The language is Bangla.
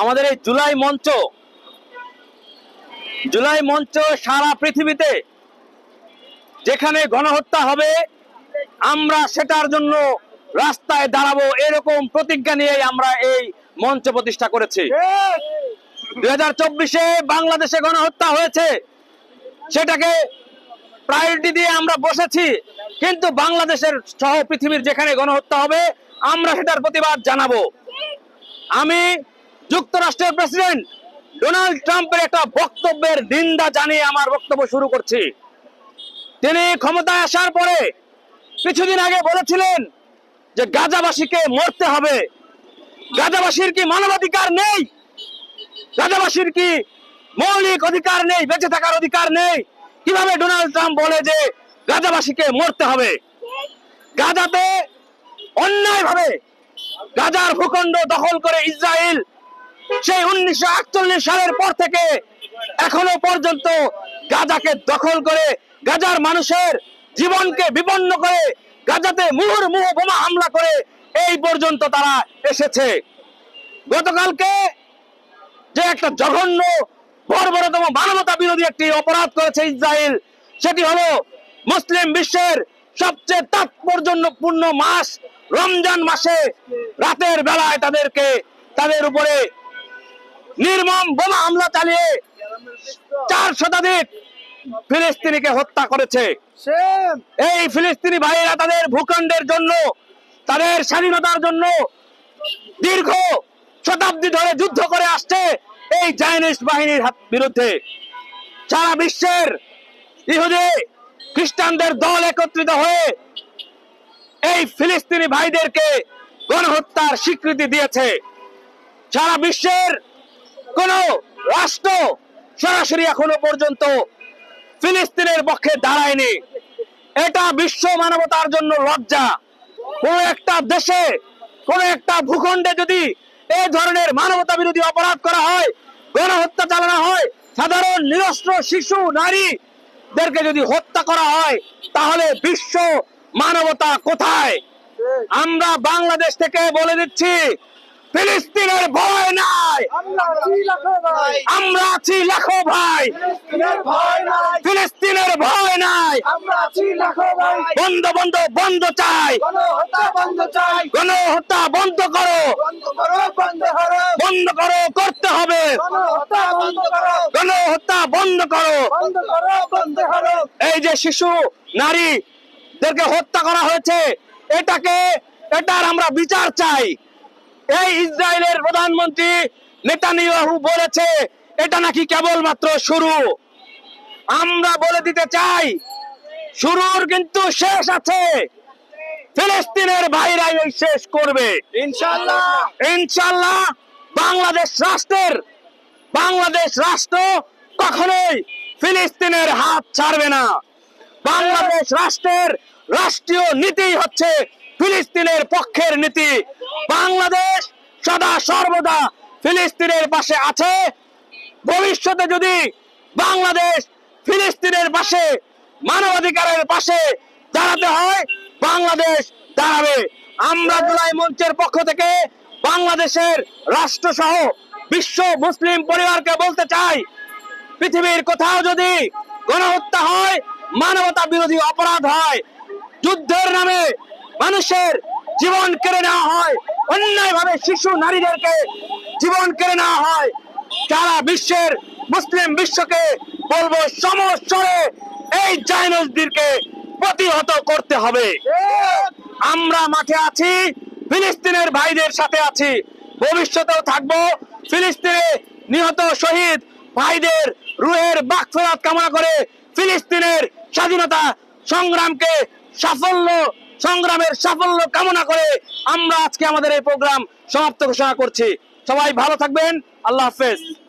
আমাদের এই জুলাই মঞ্চ জুলাই মঞ্চ সারা পৃথিবীতে যেখানে গণহত্যা হবে, আমরা সেটার জন্য রাস্তায় দাঁড়াবো এরকম প্রতিজ্ঞা নিয়ে আমরা এই মঞ্চ প্রতিষ্ঠা করেছি। দুই হাজার চব্বিশে বাংলাদেশে গণহত্যা হয়েছে, সেটাকে প্রায়োরিটি দিয়ে আমরা বসেছি, কিন্তু বাংলাদেশের সহ পৃথিবীর যেখানে গণহত্যা হবে, আমরা সেটার প্রতিবাদ জানাব। আমি যুক্তরাষ্ট্রের প্রেসিডেন্ট ডোনাল্ড ট্রাম্পের একটা বক্তব্যের নিন্দা জানিয়ে আমার বক্তব্য শুরু করছি। তিনি ক্ষমতায় আসার পরে কিছুদিন আগে বলেছিলেন যে গাজাবাসীকে মরতে হবে। গাজাবাসীর কি মানবাধিকার নেই? গাজাবাসীর কি মৌলিক অধিকার নেই? বেঁচে থাকার অধিকার নেই? কীভাবে ডোনাল্ড ট্রাম্প বলে যে গাজাবাসীকে মরতে হবে? গাজাতে অন্যায়ভাবে গাজার ভূখণ্ড দখল করে ইসরায়েল সেই উনিশশো আটচল্লিশ সালের পর থেকে এখনও পর্যন্ত গাজাকে দখল করে, গাজার মানুষের জীবনকে বিপন্ন করে, গাজাতে মুহুর মুহ বোমা হামলা করে এই পর্যন্ত তারা এসেছে। গতকালকে যে একটা জঘন্য, বর্বরতম মানবতা বিরোধী একটি অপরাধ করেছে ইসরায়েল, সেটি হলো মুসলিম বিশ্বের সবচেয়ে তাৎপর্যপূর্ণ মাস, রমজান মাসে রাতের বেলায় তাদেরকে, তাদের উপরে নির্মম বোমা হামলা চালিয়ে চার শতাধিক ফিলিস্তিনিকে হত্যা করেছে। এই ফিলিস্তিনি ভাইয়েরা তাদের ভূখণ্ডের জন্য তাদের স্বাধীনতার জন্য দীর্ঘ শতাব্দী ধরে যুদ্ধ করে আসছে এই জাইনিস্ট বাহিনীর বিরুদ্ধে। সারা বিশ্বের ইহুদি খ্রিস্টানদের দল একত্রিত হয়ে এই ফিলিস্তিনি ভাইদেরকে গণহত্যার স্বীকৃতি দিয়েছে। সারা বিশ্বের কোন রাষ্ট্র সরাসরি এখনও পর্যন্ত ফিলিস্তিনের পক্ষে দাঁড়ায়নি। এটা বিশ্ব মানবতার জন্য লজ্জা। কোন একটা দেশে, কোন একটা ভূখণ্ডে যদি এই ধরনের মানবতা বিরোধী অপরাধ করা হয়, গণহত্যা চালানো হয়, সাধারণ নিরস্ত্র শিশু নারীদেরকে যদি হত্যা করা হয়, তাহলে বিশ্ব মানবতা কোথায়? আমরা বাংলাদেশ থেকে বলে দিচ্ছি ফিলিস্তিনের ভয় নাই। আমরা আছি লাখো ভাই। ফিলিস্তিনের ভয় নাই। বন্ধ বন্ধ বন্ধ চাই। গণহত্যা বন্ধ করো। বন্ধ করো করতে হবে। গণহত্যা বন্ধ করো। এই যে শিশু নারীদেরকে হত্যা করা হয়েছে এটাকে এটার আমরা বিচার চাই। এই ইসরায়েলের প্রধানমন্ত্রী নেতানিয়াহু বলেছে এটা নাকি কেবলমাত্র শুরু। আমরা বলে দিতে চাই শুরুর কিন্তু শেষ আছে। ফিলিস্তিনের ভাইরাই ওই শেষ করবে। ইনশাল্লাহ ইনশাল্লাহ বাংলাদেশ রাষ্ট্রের বাংলাদেশ রাষ্ট্র কখনোই ফিলিস্তিনের হাত ছাড়বে না। বাংলাদেশ রাষ্ট্রের রাষ্ট্রীয় নীতি হচ্ছে ফিলিস্তিনের পক্ষের নীতি। বাংলাদেশ সদা সর্বদা ফিলিস্তিনের পাশে আছে। ভবিষ্যতে যদি বাংলাদেশ ফিলিস্তিনের পাশে, মানবাধিকারের পাশে দাঁড়াতে হয়, বাংলাদেশ দাঁড়াবে। আমরা জুলাই মঞ্চের পক্ষ থেকে বাংলাদেশের রাষ্ট্র সহ বিশ্ব মুসলিম পরিবারকে বলতে চাই, পৃথিবীর কোথাও যদি গণহত্যা হয়, মানবতা বিরোধী অপরাধ হয়, যুদ্ধের নামে মানুষের জীবন কেড়ে নেওয়া হয় অন্যায়ভাবে শিশু নারীদেরকে জীবন কেড়ে নেওয়া হয়। সারা বিশ্বের মুসলিম বিশ্বকে বলব সমস্যরে এই জাইনসদেরকে প্রতিহত করতে হবে। আমরা মাঠে আছি, ফিলিস্তিনের ভাইদের সাথে আছি। ভবিষ্যতেও থাকব ফিলিস্তিনে নিহত শহীদ ভাইদের রুহের বাকফেরাত কামনা করে ফিলিস্তিনের স্বাধীনতা সংগ্রামকে সাফল্য সংগ্রামের সাফল্য কামনা করে আমরা আজকে আমাদের এই প্রোগ্রাম সমাপ্ত ঘোষণা করছি। সবাই ভালো থাকবেন। আল্লাহ হাফেজ।